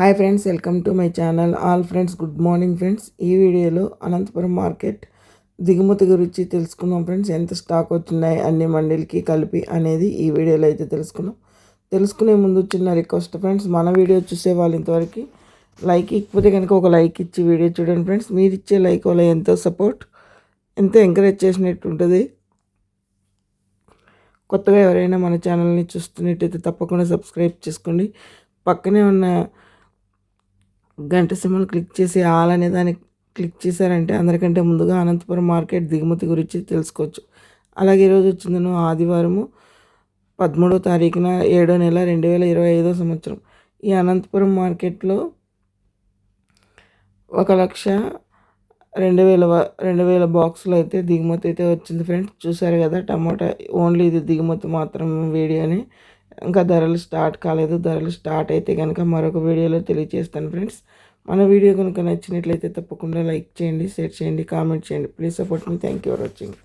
Hi friends welcome to my channel. All friends good morning friends. ఈ వీడియోలో Anantapuram market దిగుమతి గురించి తెలుసుకున్నాం ఫ్రెండ్స్. ఎంత స్టాక్ వచ్చినాయి అన్ని మండీలకి కలిపి అనేది ఈ వీడియోలో అయితే తెలుసుకున్నాం తెలుసుకునే ముందు చిన్న రిక్వెస్ట్ ఫ్రెండ్స్ మన వీడియో చూసే వాళ్ళు ఇంతవరకు లైక్ ఇకపోతే కనుక ఒక లైక్ ఇచ్చి వీడియో చూడండి ఫ్రెండ్స్. మీరు ఇచ్చే లైక్ వల్ల ఎంతో సపోర్ట్ ఎంతో ఎంకరేజ్ చేసినట్టు ఉంటుంది. కొత్తగా ఎవరైనా మన ఛానల్ని చూస్తున్నట్టయితే తప్పకుండా సబ్స్క్రైబ్ చేసుకోండి. పక్కనే ఉన్న గంట సింబల్ క్లిక్ చేసి ఆల్ అనే దాన్ని క్లిక్ చేశారంటే అందరికంటే ముందుగా అనంతపురం మార్కెట్ దిగుమతి గురించి తెలుసుకోవచ్చు. అలాగే ఈరోజు వచ్చిందను ఆదివారము పదమూడో తారీఖున ఏడో నెల రెండు వేల ఇరవై ఐదో సంవత్సరం. ఈ అనంతపురం మార్కెట్లో ఒక లక్ష రెండు వేల రెండు వేల బాక్సులు అయితే దిగుమతి అయితే వచ్చింది ఫ్రెండ్స్. చూసారు కదా టమాటా ఓన్లీ ఇది దిగుమతి మాత్రం వీడియోని. ఇంకా ధరలు స్టార్ట్ కాలేదు. ధరలు స్టార్ట్ అయితే కనుక మరొక వీడియోలో తెలియజేస్తాను ఫ్రెండ్స్. మన వీడియో కనుక నచ్చినట్లయితే తప్పకుండా లైక్ చేయండి షేర్ చేయండి కామెంట్ చేయండి. Please support me. Thank you for watching.